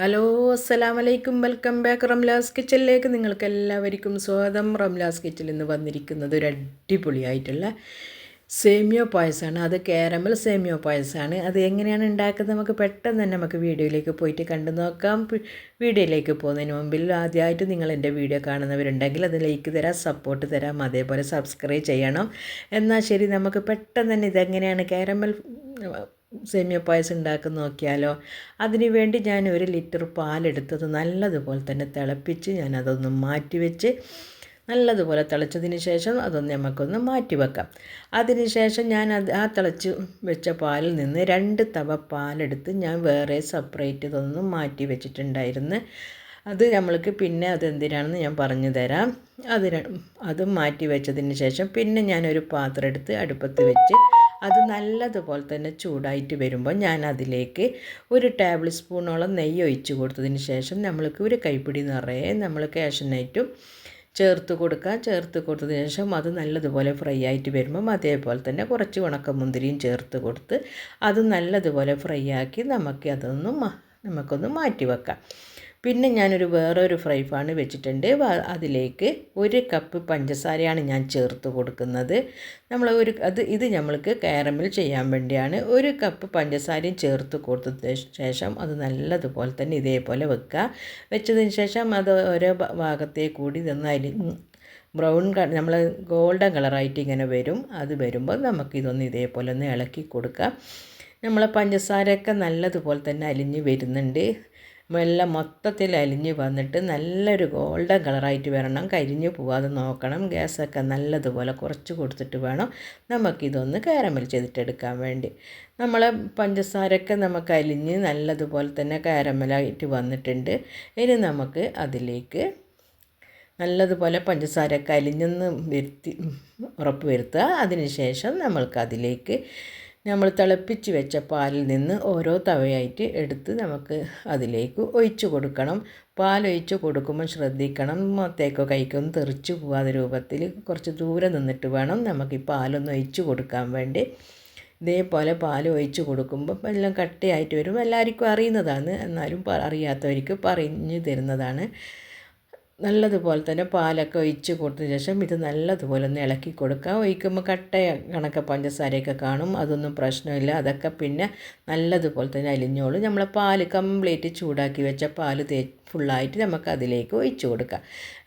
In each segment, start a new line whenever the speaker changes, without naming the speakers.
Hello അസ്സലാം വലൈക്കും welcome back Ramla's കിച്ചണിലേക്ക് നിങ്ങൾക്ക് എല്ലാവർക്കും സ്വാഗതം. റംലാസ് കിച്ചണിൽ നിന്ന് വന്നിരിക്കുന്നത് ഒരു അടിപൊളിയായിട്ടുള്ള സേമിയോ പായസമാണ്. അത് കാരമൽ സേമിയോ പായസമാണ്. അത് എങ്ങനെയാണ് ഉണ്ടാക്കുന്നത് നമുക്ക് പെട്ടെന്ന് തന്നെ നമുക്ക് വീഡിയോയിലേക്ക് പോയിട്ട് കണ്ടു നോക്കാം. വീഡിയോയിലേക്ക് പോകുന്നതിന് മുമ്പിൽ ആദ്യമായിട്ട് നിങ്ങൾ എന്റെ വീഡിയോ കാണുന്നവരുണ്ടെങ്കിൽ അത് ലൈക്ക് തരാം സപ്പോർട്ട് തരാം അതേപോലെ സബ്സ്ക്രൈബ് ചെയ്യണം. എന്നാൽ ശരി നമുക്ക് പെട്ടെന്ന് തന്നെ ഇതെങ്ങനെയാണ് കാരമൽ സേമിയ പായസം ഉണ്ടാക്കുന്ന നോക്കിയാലോ? അതിന് വേണ്ടി ഞാൻ ഒരു ലിറ്റർ പാലെടുത്തത് നല്ലതുപോലെ തന്നെ തിളപ്പിച്ച് ഞാൻ അതൊന്ന് മാറ്റി വെച്ച് നല്ലതുപോലെ തിളച്ചതിന് ശേഷം അതൊന്ന് നമുക്കൊന്ന് മാറ്റി വെക്കാം അതിന് ശേഷം ഞാൻ അത് ആ തിളച്ച് വെച്ച പാലിൽ നിന്ന് രണ്ട് തവ പാലെടുത്ത് ഞാൻ വേറെ സെപ്പറേറ്റ് ഇതൊന്ന് മാറ്റി വെച്ചിട്ടുണ്ടായിരുന്നു അത് നമ്മൾക്ക് പിന്നെ അതെന്തിനാണെന്ന് ഞാൻ പറഞ്ഞു തരാം. അത് അതും മാറ്റി വെച്ചതിന് ശേഷം പിന്നെ ഞാനൊരു പാത്രം എടുത്ത് അടുപ്പത്ത് വെച്ച് അത് നല്ലതുപോലെ തന്നെ ചൂടായിട്ട് വരുമ്പോൾ ഞാൻ അതിലേക്ക് ഒരു ടേബിൾ സ്പൂണോളം നെയ്യ് ഒഴിച്ച് കൊടുത്തതിന് ശേഷം നമ്മൾക്ക് ഒരു കൈപ്പിടി നിറയെ നമ്മൾ കാഷ്യനൈറ്റും ചേർത്ത് കൊടുക്കുക. ചേർത്ത് കൊടുത്തതിന് ശേഷം അത് നല്ലതുപോലെ ഫ്രൈ ആയിട്ട് വരുമ്പം അതേപോലെ തന്നെ കുറച്ച് ഉണക്കമുന്തിരിയും ചേർത്ത് കൊടുത്ത് അത് നല്ലതുപോലെ ഫ്രൈ ആക്കി നമുക്ക് അതൊന്ന് നമുക്കൊന്ന് മാറ്റി വെക്കാം. പിന്നെ ഞാനൊരു വേറൊരു ഫ്രൈ പാൻ വെച്ചിട്ടുണ്ട്. അതിലേക്ക് ഒരു കപ്പ് പഞ്ചസാരയാണ് ഞാൻ ചേർത്ത് കൊടുക്കുന്നത്. നമ്മൾ ഒരു അത് ഇത് നമ്മൾക്ക് കാരമൽ ചെയ്യാൻ വേണ്ടിയാണ്. ഒരു കപ്പ് പഞ്ചസാരയും ചേർത്ത് കൊടുത്തതിന് ശേഷം അത് നല്ലതുപോലെ തന്നെ ഇതേപോലെ വെക്കുക. വെച്ചതിന് ശേഷം അത് ഓരോ ഭാഗത്തെ കൂടി നന്നായി ബ്രൗൺ നമ്മൾ ഗോൾഡൻ കളറായിട്ട് ഇങ്ങനെ വരും. അത് വരുമ്പോൾ നമുക്കിതൊന്ന് ഇതേപോലെ ഒന്ന് ഇളക്കി കൊടുക്കാം. നമ്മളെ പഞ്ചസാരയൊക്കെ നല്ലതുപോലെ തന്നെ അലിഞ്ഞ് വരുന്നുണ്ട്. എല്ലാം മൊത്തത്തിൽ അലിഞ്ഞ് വന്നിട്ട് നല്ലൊരു ഗോൾഡൻ കളറായിട്ട് വരണം. കരിഞ്ഞു പോവാതെ നോക്കണം. ഗ്യാസൊക്കെ നല്ലതുപോലെ കുറച്ച് കൊടുത്തിട്ട് വേണം നമുക്കിതൊന്ന് കാരമൽ ചെയ്തിട്ടെടുക്കാൻ വേണ്ടി. നമ്മളെ പഞ്ചസാരയൊക്കെ നമുക്ക് അലിഞ്ഞ് നല്ലതുപോലെ തന്നെ കാരമലായിട്ട് വന്നിട്ടുണ്ട്. ഇനി നമുക്ക് അതിലേക്ക് നല്ലതുപോലെ പഞ്ചസാരയൊക്കെ കലിഞ്ഞെന്ന് വരുത്തി ഉറപ്പ് വരുത്തുക. നമ്മൾക്ക് അതിലേക്ക് നമ്മൾ തിളപ്പിച്ച് വെച്ച പാലിൽ നിന്ന് ഓരോ തവയായിട്ട് എടുത്ത് നമുക്ക് അതിലേക്ക് ഒഴിച്ചു കൊടുക്കണം. പാലൊഴിച്ച് കൊടുക്കുമ്പോൾ ശ്രദ്ധിക്കണം. മൊത്തേക്കോ കൈക്കൊന്നും തെറിച്ച് പോകാതെ രൂപത്തിൽ കുറച്ച് ദൂരെ നിന്നിട്ട് വേണം നമുക്ക് ഈ പാലൊന്ന് ഒഴിച്ച് കൊടുക്കാൻ വേണ്ടി. ഇതേപോലെ പാൽ ഒഴിച്ച് കൊടുക്കുമ്പോൾ എല്ലാം കട്ടിയായിട്ട് വരും. എല്ലാവർക്കും അറിയുന്നതാണ്. എന്നാലും അറിയാത്തവർക്ക് പറഞ്ഞു തരുന്നതാണ്. നല്ലതുപോലെ തന്നെ പാലൊക്കെ ഒഴിച്ച് കൊടുത്തതിന് ശേഷം ഇത് നല്ലതുപോലെ ഒന്ന് ഇളക്കി കൊടുക്കുക. ഒഴിക്കുമ്പോൾ കട്ട കണക്ക പഞ്ചസാരയൊക്കെ കാണും അതൊന്നും പ്രശ്നമില്ല. അതൊക്കെ പിന്നെ നല്ലതുപോലെ തന്നെ അലിഞ്ഞോളും. നമ്മൾ പാൽ കംപ്ലീറ്റ് ചൂടാക്കി വെച്ച പാൽ തേ ഫുള്ളായിട്ട് നമുക്ക് അതിലേക്ക് ഒഴിച്ചു കൊടുക്കാം.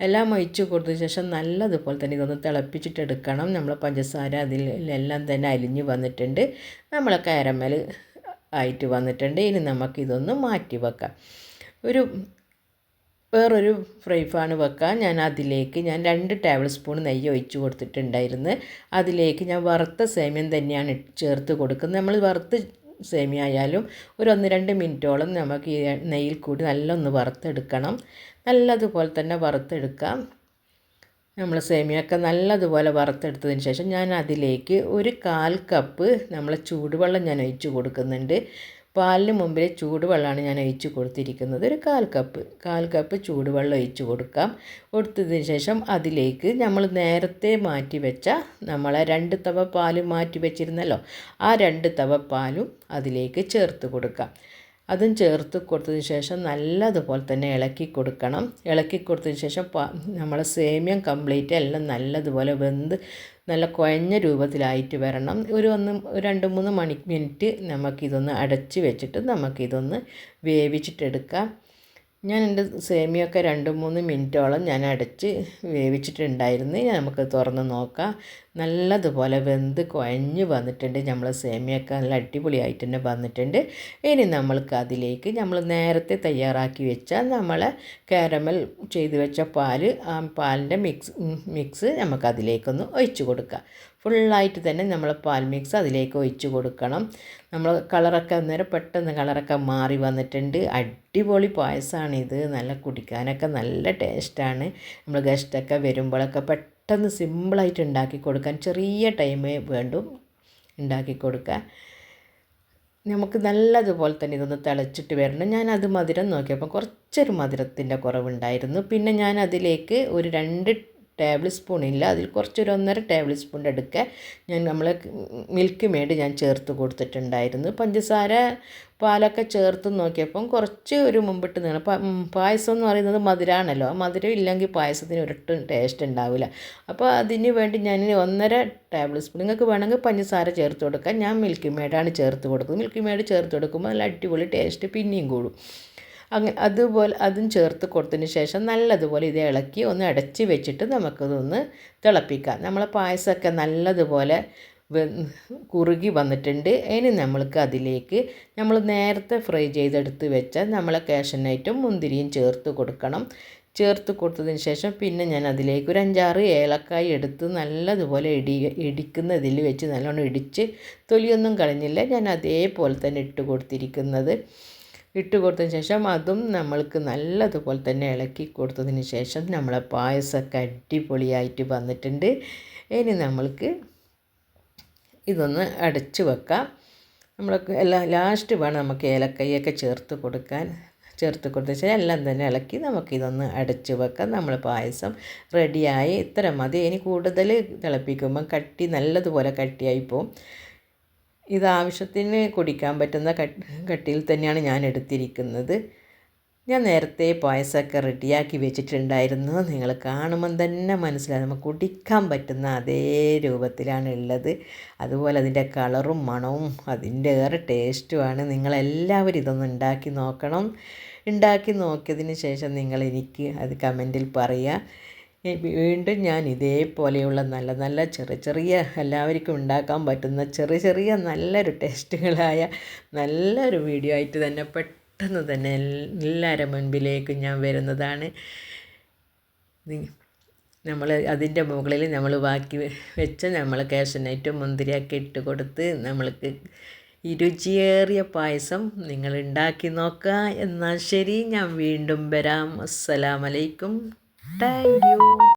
എല്ലാം ഒഴിച്ച് കൊടുത്തതിന് ശേഷം നല്ലതുപോലെ തന്നെ ഇതൊന്ന് തിളപ്പിച്ചിട്ടെടുക്കണം നമ്മൾ പഞ്ചസാര അതിലെല്ലാം തന്നെ അലിഞ്ഞ് വന്നിട്ടുണ്ട്. നമ്മൾ കാരമൽ ആയിട്ട് വന്നിട്ടുണ്ട്. ഇനി നമുക്കിതൊന്ന് മാറ്റി വെക്കാം. ഒരു വേറൊരു ഫ്രൈ പാൻ വെക്കാൻ. ഞാൻ അതിലേക്ക് ഞാൻ രണ്ട് ടേബിൾ സ്പൂൺ നെയ്യ് ഒഴിച്ച് കൊടുത്തിട്ടുണ്ടായിരുന്നു. അതിലേക്ക് ഞാൻ വറുത്ത സേമിയം തന്നെയാണ് ചേർത്ത് കൊടുക്കുന്നത്. നമ്മൾ വറുത്ത് സേമിയ ആയാലും ഒരു ഒന്ന് രണ്ട് മിനിറ്റോളം നമുക്ക് ഈ നെയ്യിൽ കൂടി നല്ലൊന്ന് വറുത്തെടുക്കണം. നല്ലതുപോലെ തന്നെ വറുത്തെടുക്കാം. നമ്മൾ സേമിയൊക്കെ നല്ലതുപോലെ വറുത്തെടുത്തതിന് ശേഷം ഞാൻ അതിലേക്ക് ഒരു കാൽ കപ്പ് നമ്മൾ ചൂടുവെള്ളം ഞാൻ ഒഴിച്ച് കൊടുക്കുന്നുണ്ട്. പാലിന് മുമ്പിൽ ചൂടുവെള്ളമാണ് ഞാൻ ഒഴിച്ച് കൊടുത്തിരിക്കുന്നത്. ഒരു കാൽ കപ്പ് കാൽ കപ്പ് ചൂടുവെള്ളം ഒഴിച്ച് കൊടുക്കാം. കൊടുത്തതിന് ശേഷം അതിലേക്ക് നമ്മൾ നേരത്തെ മാറ്റി വെച്ച നമ്മളെ രണ്ട് തവ പാൽ മാറ്റി വെച്ചിരുന്നല്ലോ ആ രണ്ട് തവ പാലും അതിലേക്ക് ചേർത്ത് കൊടുക്കാം. അതും ചേർത്ത് കൊടുത്തതിന് ശേഷം നല്ലതുപോലെ തന്നെ ഇളക്കി കൊടുക്കണം. ഇളക്കി കൊടുത്തതിന് ശേഷം നമ്മളെ സേമിയം കംപ്ലീറ്റ് എല്ലാം നല്ലതുപോലെ വെന്ത് നല്ല കുഴഞ്ഞ രൂപത്തിലായിട്ട് വരണം. ഒരു ഒന്ന് രണ്ട് മൂന്ന് മണി മിനിറ്റ് നമുക്കിതൊന്ന് അടച്ച് വെച്ചിട്ട് നമുക്കിതൊന്ന് വേവിച്ചിട്ടെടുക്കാം. ഞാൻ എന്റെ സേമിയൊക്കെ രണ്ട് മൂന്ന് മിനിറ്റോളം ഞാൻ അടച്ച് വേവിച്ചിട്ടുണ്ടായിരുന്നു. നമുക്ക് തുറന്ന് നോക്കാം. നല്ലതുപോലെ വെന്ത് കുഴഞ്ഞ് വന്നിട്ടുണ്ട്. നമ്മൾ സേമിയൊക്കെ നല്ല അടിപൊളിയായിട്ട് തന്നെ വന്നിട്ടുണ്ട്. ഇനി നമ്മൾക്ക് അതിലേക്ക് നമ്മൾ നേരത്തെ തയ്യാറാക്കി വെച്ച നമ്മൾ കാരമൽ ചെയ്ത് വെച്ച പാൽ ആ പാലിന്റെ മിക്സ് മിക്സ് നമുക്കതിലേക്കൊന്ന് ഒഴിച്ച് കൊടുക്കുക. ഫുള്ളായിട്ട് തന്നെ നമ്മൾ പാൽ മിക്സ് അതിലേക്ക് ഒഴിച്ച് കൊടുക്കണം. നമ്മൾ കളറൊക്കെ അന്നേരം പെട്ടെന്ന് കളറൊക്കെ മാറി വന്നിട്ടുണ്ട്. അടിപൊളി പായസമാണിത് നല്ല കുടിക്കാനൊക്കെ നല്ല ടേസ്റ്റാണ്. നമ്മൾ ഗസ്റ്റൊക്കെ വരുമ്പോഴൊക്കെ പെട്ടെന്ന് സിമ്പിളായിട്ട് ഉണ്ടാക്കി കൊടുക്കാൻ ചെറിയ ടൈം വേണ്ടും ഉണ്ടാക്കി കൊടുക്കാൻ. നമുക്ക് നല്ലതുപോലെ തന്നെ ഇതൊന്ന് തിളച്ചിട്ട് വരണം. ഞാൻ അത് മധുരം നോക്കിയപ്പോൾ കുറച്ചൊരു മധുരത്തിന്റെ കുറവുണ്ടായിരുന്നു. പിന്നെ ഞാൻ അതിലേക്ക് ഒരു രണ്ട് ടേബിൾ സ്പൂൺ ഇല്ല. അതിൽ കുറച്ചൊരു ഒന്നര ടേബിൾ സ്പൂണിന്റെ അടുക്ക ഞാൻ നമ്മൾ മിൽക്ക് മേഡ് ഞാൻ ചേർത്ത് കൊടുത്തിട്ടുണ്ടായിരുന്നു. പഞ്ചസാര പാലൊക്കെ ചേർത്ത് നോക്കിയപ്പം കുറച്ച് ഒരു മുമ്പിട്ട് നിന്ന്. പായസം എന്ന് പറയുന്നത് മധുരമാണല്ലോ മധുരം ഇല്ലെങ്കിൽ പായസത്തിന് ഒരിട്ടും ടേസ്റ്റ് ഉണ്ടാവില്ല. അപ്പോൾ അതിന് വേണ്ടി ഞാൻ ഒന്നര ടേബിൾ സ്പൂൺ നിങ്ങൾക്ക് വേണമെങ്കിൽ പഞ്ചസാര ചേർത്ത് കൊടുക്കാം. ഞാൻ മിൽക്ക് മേഡാണ് ചേർത്ത് കൊടുക്കുന്നത്. മിൽക്ക് മേഡ് ചേർത്ത് കൊടുക്കുമ്പോൾ നല്ല അടിപൊളി ടേസ്റ്റ് പിന്നെയും കൂടും. അങ്ങനെ അതുപോലെ അതും ചേർത്ത് കൊടുത്തതിന് ശേഷം നല്ലതുപോലെ ഇത് ഇളക്കി ഒന്ന് അടച്ച് വെച്ചിട്ട് നമുക്കതൊന്ന് തിളപ്പിക്കാം. നമ്മളെ പായസമൊക്കെ നല്ലതുപോലെ കുറുകി വന്നിട്ടുണ്ട്. ഇനി നമ്മൾക്ക് അതിലേക്ക് നമ്മൾ നേരത്തെ ഫ്രൈ ചെയ്തെടുത്ത് വെച്ച നമ്മളെ കാഷ്യനൈറ്റും മുന്തിരിയും ചേർത്ത് കൊടുക്കണം. ചേർത്ത് കൊടുത്തതിന് ശേഷം പിന്നെ ഞാൻ അതിലേക്ക് ഒരു അഞ്ചാറ് ഏലക്കായി എടുത്ത് നല്ലതുപോലെ ഇടി ഇടിക്കുന്നതിൽ വെച്ച് നല്ലോണം ഇടിച്ച് തൊലിയൊന്നും കളഞ്ഞില്ല. ഞാൻ അതേപോലെ തന്നെ ഇട്ട് കൊടുത്തിരിക്കുന്നത്. ഇട്ട് കൊടുത്തതിന് ശേഷം അതും നമ്മൾക്ക് നല്ലതുപോലെ തന്നെ ഇളക്കി കൊടുത്തതിന് ശേഷം നമ്മളെ പായസമൊക്കെ അടിപൊളിയായിട്ട് വന്നിട്ടുണ്ട്. ഇനി നമ്മൾക്ക് ഇതൊന്ന് അടച്ച് വെക്കാം. നമ്മൾ എല്ലാം ലാസ്റ്റ് വേണം നമുക്ക് ഏലക്കൈയൊക്കെ ചേർത്ത് കൊടുക്കാൻ. ചേർത്ത് കൊടുത്ത ശേഷം എല്ലാം തന്നെ ഇളക്കി നമുക്കിതൊന്ന് അടച്ച് വെക്കാം. നമ്മൾ പായസം റെഡിയായി. ഇത്ര മതി. ഇനി കൂടുതൽ തിളപ്പിക്കുമ്പം കട്ടി നല്ലതുപോലെ കട്ടിയായി പോവും. ഇത് ആവശ്യത്തിന് കുടിക്കാൻ പറ്റുന്ന കട്ടിയിൽ തന്നെയാണ് ഞാൻ എടുത്തിരിക്കുന്നത്. ഞാൻ നേരത്തെ പായസമൊക്കെ റെഡിയാക്കി വെച്ചിട്ടുണ്ടായിരുന്നു. നിങ്ങൾ കാണുമ്പം തന്നെ മനസ്സിലായി നമുക്ക് കുടിക്കാൻ പറ്റുന്ന അതേ രൂപത്തിലാണ് ഉള്ളത്. അതുപോലെ അതിന്റെ കളറും മണവും അതിന്റെ ഏറെ ടേസ്റ്റുമാണ്. നിങ്ങളെല്ലാവരും ഇതൊന്ന് ഉണ്ടാക്കി നോക്കണം. ഉണ്ടാക്കി നോക്കിയതിന് ശേഷം നിങ്ങൾ എനിക്ക് അത് കമന്റിൽ പറയുക. വീണ്ടും ഞാൻ ഇതേപോലെയുള്ള നല്ല നല്ല ചെറിയ ചെറിയ എല്ലാവർക്കും ഉണ്ടാക്കാൻ പറ്റുന്ന ചെറിയ ചെറിയ നല്ലൊരു ടേസ്റ്റുകളായ നല്ലൊരു വീഡിയോ ആയിട്ട് തന്നെ പെട്ടെന്ന് തന്നെ എല്ലാവരുടെ മുൻപിലേക്ക് ഞാൻ വരുന്നതാണ്. നമ്മൾ അതിന്റെ മുകളിൽ നമ്മൾ ബാക്കി വെച്ച് നമ്മൾ കാഷ്യനൈറ്റും മുന്തിരിയൊക്കെ ഇട്ട് കൊടുത്ത് നമ്മൾക്ക് ഈ രുചിയേറിയ പായസം നിങ്ങൾ ഉണ്ടാക്കി നോക്കുക. എന്നാൽ ശരി ഞാൻ വീണ്ടും വരാം. അസ്സലാമലൈക്കും. Thank you.